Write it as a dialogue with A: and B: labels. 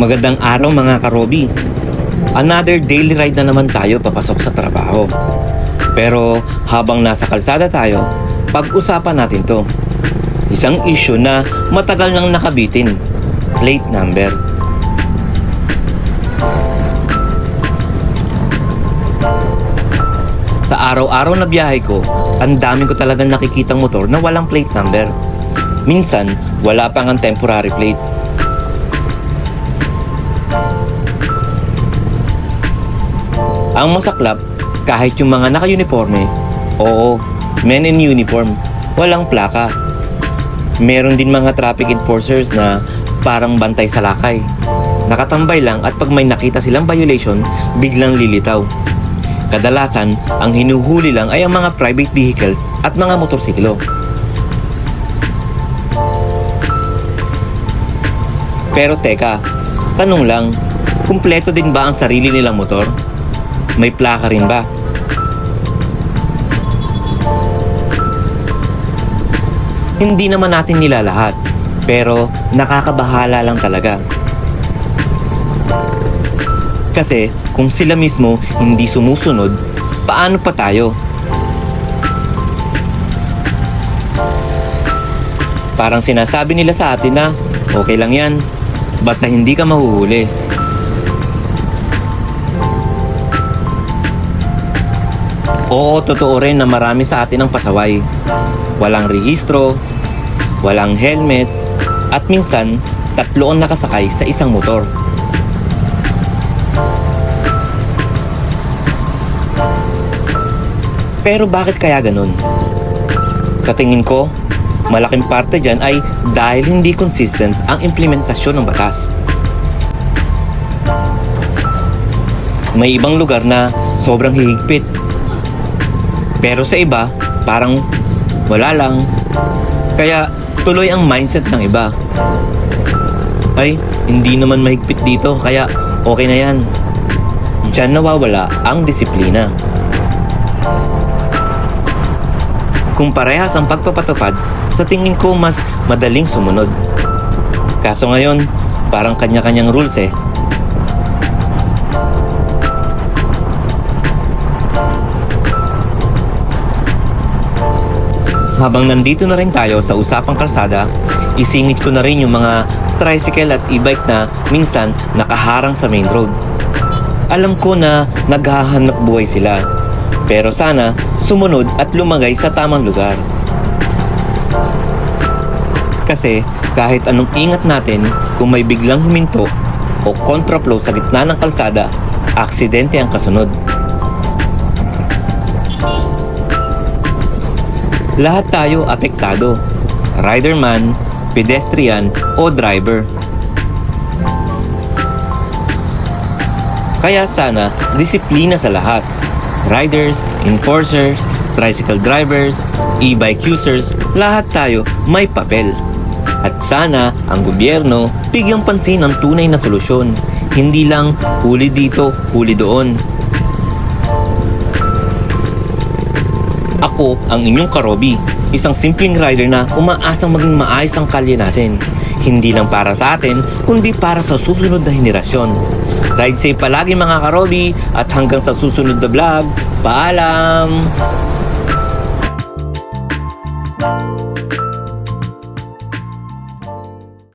A: Magandang araw mga karobi. Another daily ride na naman tayo papasok sa trabaho. Pero habang nasa kalsada tayo, pag-usapan natin to. Isang issue na matagal nang nakabitin. Plate number. Sa araw-araw na biyahe ko, ang dami ko talagang nakikitang motor na walang plate number. Minsan, wala pang ang temporary plate. Ang masaklap, kahit yung mga naka-uniforme, oo, men in uniform, walang plaka. Meron din mga traffic enforcers na parang bantay sa lakay. Nakatambay lang at pag may nakita silang violation, biglang lilitaw. Kadalasan, ang hinuhuli lang ay ang mga private vehicles at mga motorsiklo. Pero teka, tanong lang, kumpleto din ba ang sarili nilang motor? May plaka rin ba? Hindi naman natin nilalahat, pero nakakabahala lang talaga. Kasi kung sila mismo hindi sumusunod, paano pa tayo? Parang sinasabi nila sa atin na okay lang yan, basta hindi ka mahuhuli. Oo, totoo rin na marami sa atin ang pasaway. Walang rehistro, walang helmet, at minsan, tatlo ang nakasakay sa isang motor. Pero bakit kaya ganun? Katingin ko, malaking parte dyan ay dahil hindi consistent ang implementasyon ng batas. May ibang lugar na sobrang hihigpit. Pero sa iba, parang wala lang. Kaya tuloy ang mindset ng iba. Ay, hindi naman mahigpit dito, kaya okay na yan. Diyan nawawala ang disiplina. Kung parehas ang pagpapatupad, sa tingin ko mas madaling sumunod. Kaso ngayon, parang kanya-kanyang rules eh. Habang nandito na rin tayo sa usapang kalsada, isingit ko na rin yung mga tricycle at e-bike na minsan nakaharang sa main road. Alam ko na naghahanap buhay sila, pero sana sumunod at lumagay sa tamang lugar. Kasi kahit anong ingat natin, kung may biglang huminto o contraflow sa gitna ng kalsada, aksidente ang kasunod. Lahat tayo apektado. Rider man, pedestrian o driver. Kaya sana disiplina sa lahat. Riders, enforcers, tricycle drivers, e-bike users, lahat tayo may papel. At sana ang gobyerno bigyang pansin ang tunay na solusyon. Hindi lang huli dito, huli doon. Ako ang inyong karobi, isang simpleng rider na umaasang maging maayos ang kalye natin. Hindi lang para sa atin, kundi para sa susunod na henerasyon. Ride safe palagi mga karobi at hanggang sa susunod na vlog, paalam!